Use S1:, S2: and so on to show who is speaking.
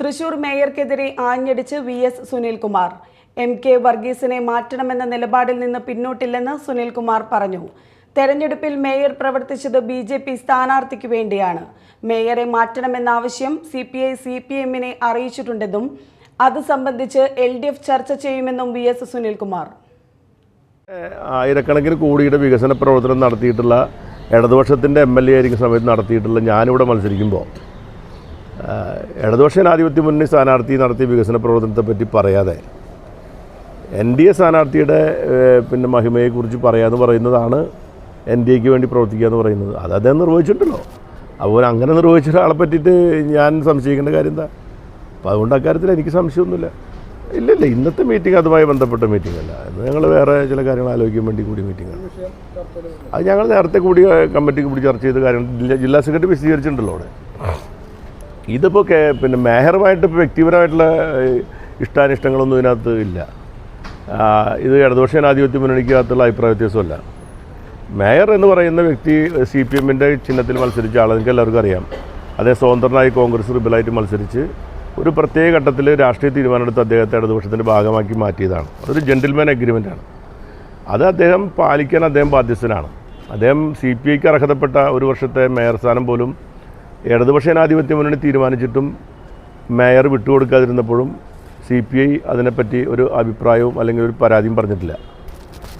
S1: തൃശൂർ മേയർക്കെതിരെ ആഞ്ഞടിച്ച് V S Sunilkumar. M K വർഗീസിനെ മാറ്റണമെന്ന നിലപാടിൽ നിന്ന് പിന്നോട്ടില്ലെന്ന് സുനിൽകുമാർ പറഞ്ഞു. തെരഞ്ഞെടുപ്പിൽ മേയർ പ്രവർത്തിച്ചത് ബി ജെ പി സ്ഥാനാർത്ഥിക്ക് വേണ്ടിയാണ്. മേയറെ മാറ്റണമെന്ന ആവശ്യം C P I C P എമ്മിനെ അറിയിച്ചിട്ടുണ്ടെന്നും അത് സംബന്ധിച്ച് എൽ ഡി എഫ് ചർച്ച ചെയ്യുമെന്നും വി എസ് സുനിൽകുമാർ.
S2: ആയിരക്കണക്കിന് കോടിയുടെ വികസന പ്രവർത്തനം നടത്തിയിട്ടുള്ള ഇടതുപക്ഷത്തിന്റെ എം എൽ എ ആയിരിക്കും സമയത്ത് നടത്തിയിട്ടുള്ള ഞാനിവിടെ മത്സരിക്കുമ്പോൾ ഇടതുപക്ഷ ജനാധിപത്യ മുന്നണി സ്ഥാനാർത്ഥി നടത്തിയ വികസന പ്രവർത്തനത്തെ പറ്റി പറയാതെ എൻ ഡി എ സ്ഥാനാർത്ഥിയുടെ പിന്നെ മഹിമയെക്കുറിച്ച് പറയാമെന്ന് പറയുന്നതാണ് എൻ ഡി എക്ക് വേണ്ടി പ്രവർത്തിക്കുക എന്ന് പറയുന്നത്. അത് അദ്ദേഹം നിർവഹിച്ചിട്ടുണ്ടല്ലോ. അപ്പോൾ അങ്ങനെ നിർവഹിച്ച ഒരാളെ പറ്റിയിട്ട് ഞാൻ സംശയിക്കേണ്ട കാര്യം എന്താ? അപ്പോൾ അതുകൊണ്ട് അക്കാര്യത്തിൽ എനിക്ക് സംശയമൊന്നുമില്ല. ഇല്ല ഇല്ല ഇന്നത്തെ മീറ്റിംഗ് അതുമായി ബന്ധപ്പെട്ട മീറ്റിംഗ് അല്ല. ഇന്ന് ഞങ്ങൾ വേറെ ചില കാര്യങ്ങൾ ആലോചിക്കാൻ വേണ്ടി കൂടി മീറ്റിംഗാണ് അത് ഞങ്ങൾ നേരത്തെ കൂടി കമ്മിറ്റിക്ക് കൂടി ചർച്ച ചെയ്ത കാര്യങ്ങൾ ജില്ലാ സെക്രട്ടറി വിശദീകരിച്ചിട്ടുണ്ടല്ലോ അവിടെ. ഇതിപ്പോൾ പിന്നെ മേഹറുമായിട്ട് വ്യക്തിപരമായിട്ടുള്ള ഇഷ്ടാനിഷ്ടങ്ങളൊന്നും ഇതിനകത്ത് ഇല്ല. ഇത് ഇടതുപക്ഷ ജനാധിപത്യ മുന്നണിക്കകത്തുള്ള അഭിപ്രായ വ്യത്യാസമല്ല. മേയർ എന്ന് പറയുന്ന വ്യക്തി സി പി എമ്മിന്റെ ചിഹ്നത്തിൽ മത്സരിച്ച ആൾ നിങ്ങൾക്ക് എല്ലാവർക്കും അറിയാം. അതേ സ്വതന്ത്രനായി കോൺഗ്രസ് റിബലായിട്ട് മത്സരിച്ച് ഒരു പ്രത്യേക ഘട്ടത്തിൽ രാഷ്ട്രീയ തീരുമാനമെടുത്ത് അദ്ദേഹത്തെ ഇടതുപക്ഷത്തിന്റെ ഭാഗമാക്കി മാറ്റിയതാണ്. അതൊരു ജെന്റിൽമാൻ അഗ്രിമെന്റാണ് അത് അദ്ദേഹം പാലിക്കാൻ അദ്ദേഹം ബാധ്യസ്ഥനാണ്. അദ്ദേഹം സി പി ഐക്ക് അർഹതപ്പെട്ട ഒരു വർഷത്തെ മേയർ സ്ഥാനം പോലും ഇടതുപക്ഷ ജനാധിപത്യ മുന്നണി തീരുമാനിച്ചിട്ടും മേയർ വിട്ടുകൊടുക്കാതിരുന്നപ്പോഴും സി പി ഐ അതിനെപ്പറ്റി ഒരു അഭിപ്രായവും അല്ലെങ്കിൽ ഒരു പരാതിയും പറഞ്ഞിട്ടില്ല.